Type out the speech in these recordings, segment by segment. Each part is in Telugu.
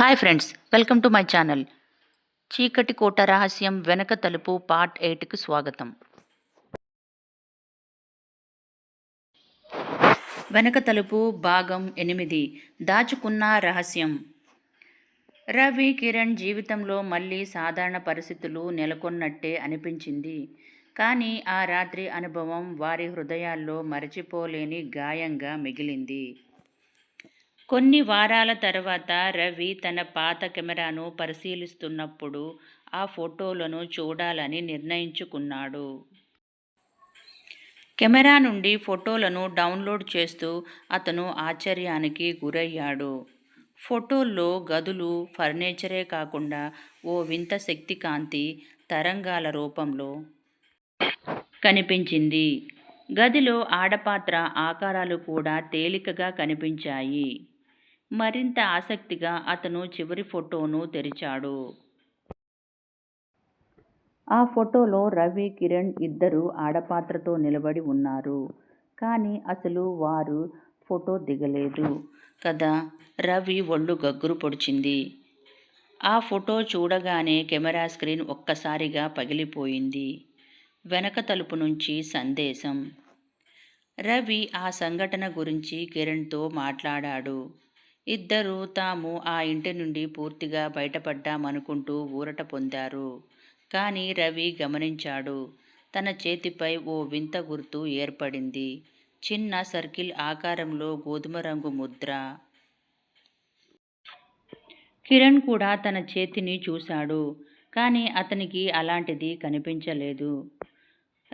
Hi friends welcome to my channel చీకటి కోట రహస్యం వెనక తలుపు పార్ట్ ఎయిట్కి స్వాగతం. వెనక తలుపు భాగం ఎనిమిది. దాచుకున్న రహస్యం. రవి కిరణ్ జీవితంలో మళ్ళీ సాధారణ పరిస్థితులు నెలకొన్నట్టే అనిపించింది. కానీ ఆ రాత్రి అనుభవం వారి హృదయాల్లో మరచిపోలేని గాయంగా మిగిలింది. కొన్ని వారాల తర్వాత రవి తన పాత కెమెరాను పరిశీలిస్తున్నప్పుడు ఆ ఫోటోలను చూడాలని నిర్ణయించుకున్నాడు. కెమెరా నుండి ఫోటోలను డౌన్లోడ్ చేస్తూ అతను ఆశ్చర్యానికి గురయ్యాడు. ఫోటోల్లో గదులు ఫర్నిచరే కాకుండా ఓ వింత శక్తి కాంతి తరంగాల రూపంలో కనిపించింది. గదిలో ఆడపాత్ర ఆకారాలు కూడా తేలికగా కనిపించాయి. మరింత ఆసక్తిగా అతను చివరి ఫోటోను తెరిచాడు. ఆ ఫోటోలో రవి కిరణ్ ఇద్దరు ఆడపాత్రతో నిలబడి ఉన్నారు. కానీ అసలు వారు ఫోటో దిగలేదు. కదా? రవి ఒళ్ళు గగ్గురు పొడిచింది. ఆ ఫోటో చూడగానే కెమెరా స్క్రీన్ ఒక్కసారిగా పగిలిపోయింది. వెనక తలుపు నుంచి సందేశం. రవి ఆ సంఘటన గురించి కిరణ్తో మాట్లాడాడు. ఇద్దరూ తాము ఆ ఇంటి నుండి పూర్తిగా బయటపడ్డామనుకుంటూ ఊరట పొందారు. కానీ రవి గమనించాడు. తన చేతిపై ఓ వింత గుర్తు ఏర్పడింది. చిన్న సర్కిల్ ఆకారంలో గోధుమ రంగు ముద్ర. కిరణ్ కూడా తన చేతిని చూశాడు. కానీ అతనికి అలాంటిది కనిపించలేదు.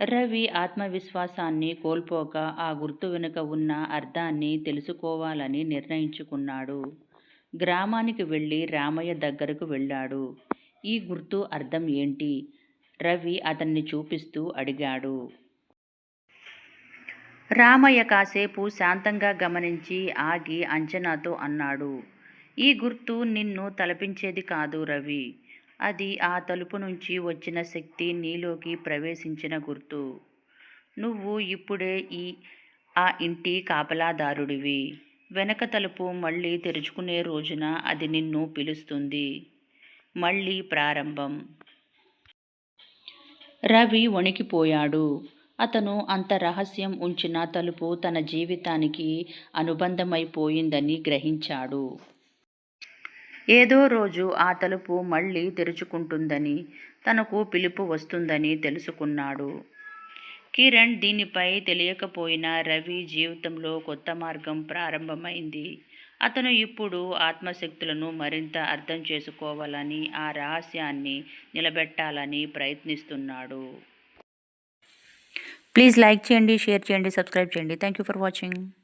రవి ఆత్మవిశ్వాసాన్ని కోల్పోక ఆ గుర్తు వెనుక ఉన్న అర్థాన్ని తెలుసుకోవాలని నిర్ణయించుకున్నాడు. గ్రామానికి వెళ్ళి రామయ్య దగ్గరకు వెళ్ళాడు. ఈ గుర్తు అర్థం ఏంటి? రవి అతన్ని చూపిస్తూ అడిగాడు. రామయ్య కాసేపు శాంతంగా గమనించి ఆగి అంచనాతో అన్నాడు. ఈ గుర్తు నిన్ను తలపించేది కాదు రవి. అది ఆ తలుపు నుంచి వచ్చిన శక్తి నీలోకి ప్రవేశించిన గుర్తు. నువ్వు ఇప్పుడే ఈ ఆ ఇంటి కాపలాదారుడివి. వెనక తలుపు మళ్ళీ తెరుచుకునే రోజున అది నిన్ను పిలుస్తుంది. మళ్ళీ ప్రారంభం. రవి వణికిపోయాడు. అతను అంత రహస్యం ఉంచిన తలుపు తన జీవితానికి అనుబంధమైపోయిందని గ్రహించాడు. ఏదో రోజు ఆ తలుపు మళ్ళీ తెరుచుకుంటుందని తనకు పిలుపు వస్తుందని తెలుసుకున్నాడు. కిరణ్ దీనిపై తెలియకపోయినా రవి జీవితంలో కొత్త మార్గం ప్రారంభమైంది. అతను ఇప్పుడు ఆత్మశక్తులను మరింత అర్థం చేసుకోవాలని ఆ రహస్యాన్ని నిలబెట్టాలని ప్రయత్నిస్తున్నాడు. ప్లీజ్ లైక్ చేయండి షేర్ చేయండి సబ్స్క్రైబ్ చేయండి. Thank you for watching.